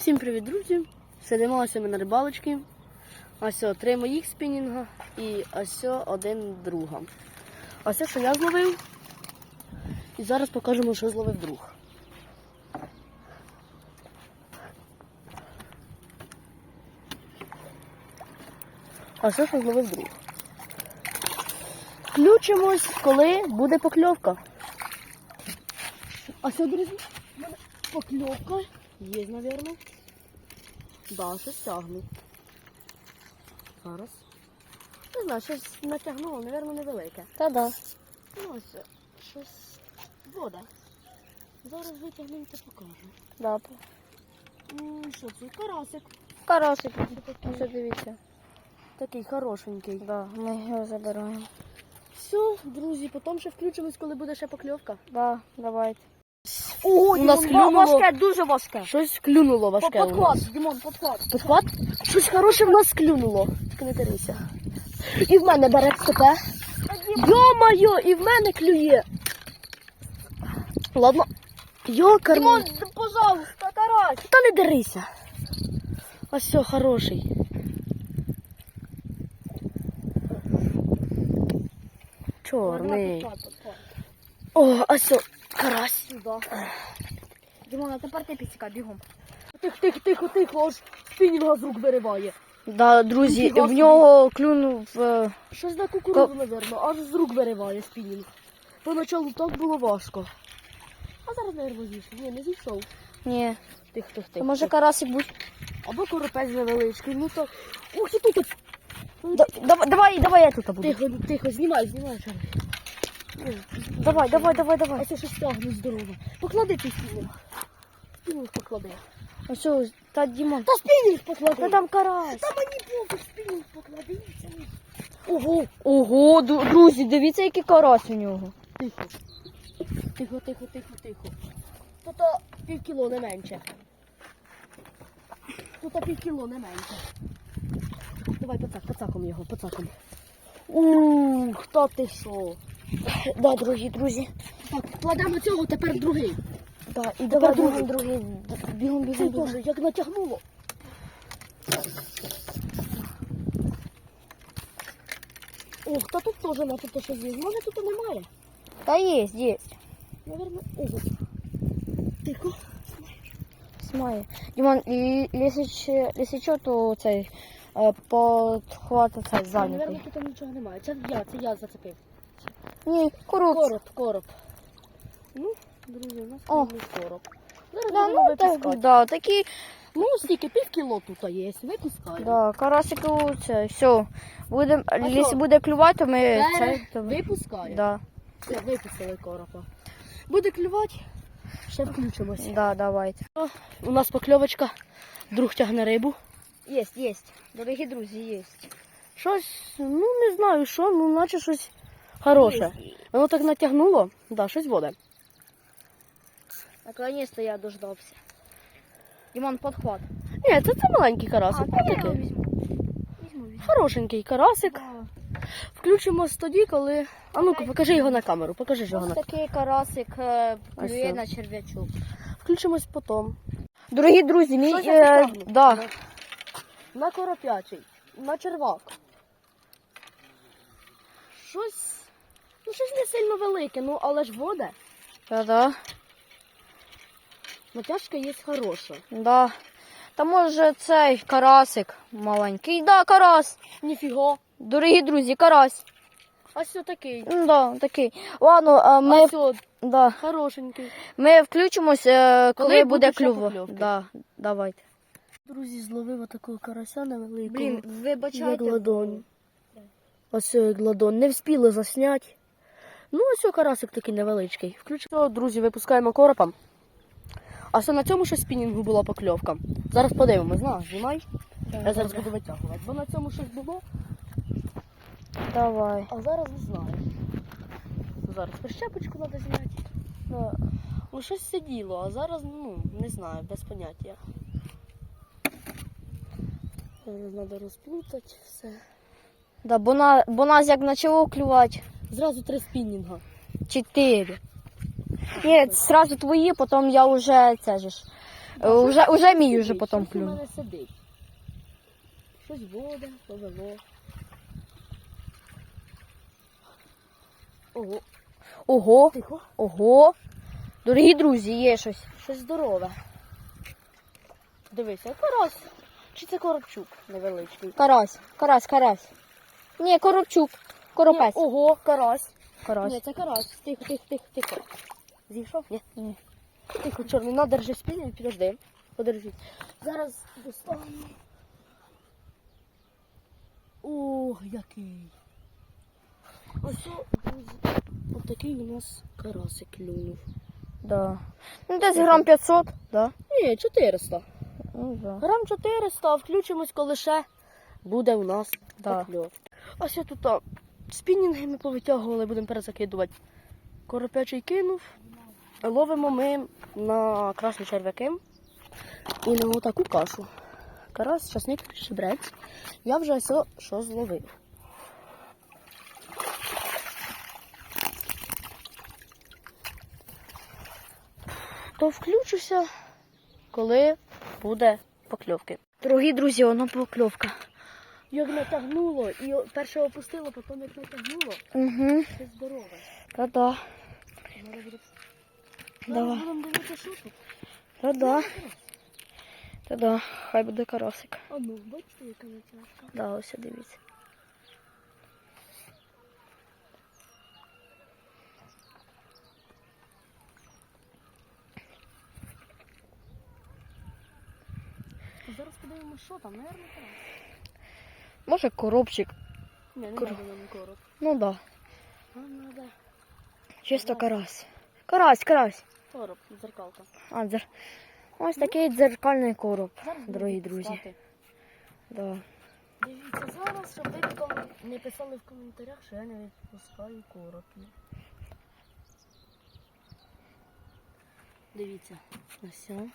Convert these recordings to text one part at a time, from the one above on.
Всім привіт, друзі! Сидимося ми на рибалочці. Ось три моїх спінінга і ось один друга. Ось, що я зловив. І зараз покажемо, що зловив друг. Ось що зловив друг. Включимось, коли буде покльовка. Все, друзі, покльовка. Є, напевно. Да, щось тягне. Зараз. Не знаю, щось натягнуло, напевно, невелике. Та да. Ну, ось, щось вода. Зараз витягнемо та покажу. да. М, Що це? Карасик. Карасик. Ось дивіться. Такий хорошенький. Да, ми його забираємо. Все, друзі, потім ще включимось, коли буде ще покльовка. Да, давайте. О, у нас клюнуло. важке, дуже важке. Щось клюнуло важке. у нас. Дімон, подхват. Підхват? Щось хороше в нас клюнуло. Тільки не дивися. І в мене бере стопе. Йо-моє, і в мене клює. Ладно. Йокарний. Дімон, пожалуйста, карась. Та не дерися. Ось все, хороший. Чорний. О, ось все, карась. Сюди. Дімон, а тепер ти підсікай, бігом. Тихо, тихо, тихо, тихо, аж спінінга з рук вириває. Да, друзі, в собі. нього клюнув. е, Щось на кукурудзу, напевно, аж з рук вириває спінінг. Поначалу так було важко. А зараз, зійшов. Ні, не зійшов. Ні. Тихо, тихо, То тихо. може карасик будь. Або коропець невеличкий. Ну то. Ух, і тут. Да- Давай, давай, давай я тут буду. Тихо, тихо, знімай, знімай. Давай, давай, давай, давай. А це щось тягне здорово. Поклади цей спінінг. Спінінг поклади. Ось, ось, та Дімон. Та спінінг поклади. Та там карась. Та мені пофіг, спінінг поклади. Ого. Ого, друзі, дивіться, який карась у нього. Тихо. Тихо, тихо, тихо, тихо. Тут пів кіло не менше. Тут пів кіло не менше. Давай пацак, пацаком його, пацаком. Ух, та ти що? Да, друзі, друзі. Так, кладемо цього, тепер другий. Да, і давай другий. другий. Бігом, бігом, бігом. теж як натягнуло. Ох, та тут теж на тут щось є. Мене тут немає. Та є, є. Наверно, ого. Тихо. Смає. Дімон, і лісич, лісичо, то цей е, подхват цей зайнятий. Наверно, тут нічого немає. Це я, це я зацепив. Ні, корот. Короб, короб. Ну, друзі, у нас О. короб. Зараз Да, будемо ну, так, да, такі, Ну, стільки, пів кіло тут є, випускаємо. да, карасику, це, все. Будем, А що? буде клювати, то ми Берег це, то, випускаємо. да, Все, випустили коропа. Буде клювати, ще включимося. да, давайте. У нас покльовочка, друг тягне рибу. Єсть, єсть. Дорогі друзі, єсть. Щось, ну не знаю що, ну наче щось хороше. Воно так натягнуло, да, щось буде. Наконец-то я дождався. Дімон, подхват. Ні, це, це маленький карасик. А, я його візьму. Візьму, візьму. Хорошенький карасик. Да. Включимось тоді, коли. А ну-ка, покажи його на камеру, покажи його Ось на такий карасик е, плює на черв'ячок. Включимось потім. Дорогі друзі, мій, е, да, На коропячий, на червак. Щось. Ну, щось не сильно велике, ну але ж вода. Та-да. Натяжка є хороша. да. Та може цей карасик маленький. Да, карась. Ніфіга. Дорогі друзі, карась. А все такий. Ну, Да, такий. Ладно, а ми, А все, да, хорошенький. ми включимось, е, коли, Коли буде буде ще Да, давайте. Друзі, зловив отакого карася невеликого. Блін, вибачайте. Як ладонь. Ось як ладонь. Не вспіли засняти. Ну, ось карасик такий невеличкий. Включимо, друзі, випускаємо коропа. А все на цьому ще спінінгу була покльовка. Зараз подивимось, на, знімай. Я зараз буду витягувати. Бо на цьому щось було, Давай. а зараз не знаю. Зараз прищепочку треба зняти. Ну, ну щось сиділо, а зараз, ну, не знаю, без поняття. Зараз треба розплутати все. Да, бо, на, бо нас як почало клювати. Зразу три спінінга. Чотири. Ні, зразу твої, потім я вже це ж. Уже, уже мій уже потім щось у клюнув. мене сидить. Щось вода, повело. Ого, Ого, тихо. ого. Дорогі друзі, є щось. Щось здорове. Дивися, карась. Чи це коробчук невеличкий? Карась, карась, карась. Ні, коробчук. Коропець. Ні, ого, карась. Карась. Ні, це карась. Тихо, тихо, тихо, тихо. Зійшов? Ні. Ні. Тихо, чорний, на, держи спінінг, підожди. Подержіть. Зараз достану. Ох, який. Ось, друзі, отакий у нас карасик клюнув. Да. Ну, десь грам 500, да? Ні, 400. Ну, да. Грам 400, а включимось, коли ще буде у нас Да. покльов. Ось я тут а, спінінги ми повитягували, будемо перезакидувати. Коропячий кинув. Ловимо ми на красні черв'яки і на отаку кашу. Карась, часник, щебрець. Я вже о що зловив. То включуся, коли буде покльовки. Дорогі друзі, воно покльовка. Як натягнуло, і перше опустило, потім як натягнуло, Угу. це здорове. Та-да. Давай. Будемо дивитися, що тут. Та-да. Та-да. Хай буде карасик. А ну, бачите, яка натяжка. Да, ось дивіться. Зараз подивимося, що там, наверное, карась. Може коробчик. Ні, не Кор- нам короб. Ну да. А надо Чисто карась. Карась, карась. короб, дзеркалка. А, дзер... Ось такий дзеркальний короб, Зараз дорогі друзі. Да. Дивіться зараз, щоб ви потім не писали в коментарях, що я не відпускаю короб. Дивіться, ось. о.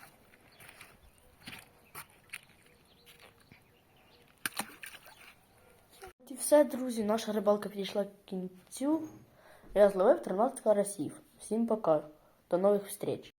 І все, друзі, наша рибалка підійшла к кінцю. Я зловив 13 карасів. Всім пока. До нових встреч.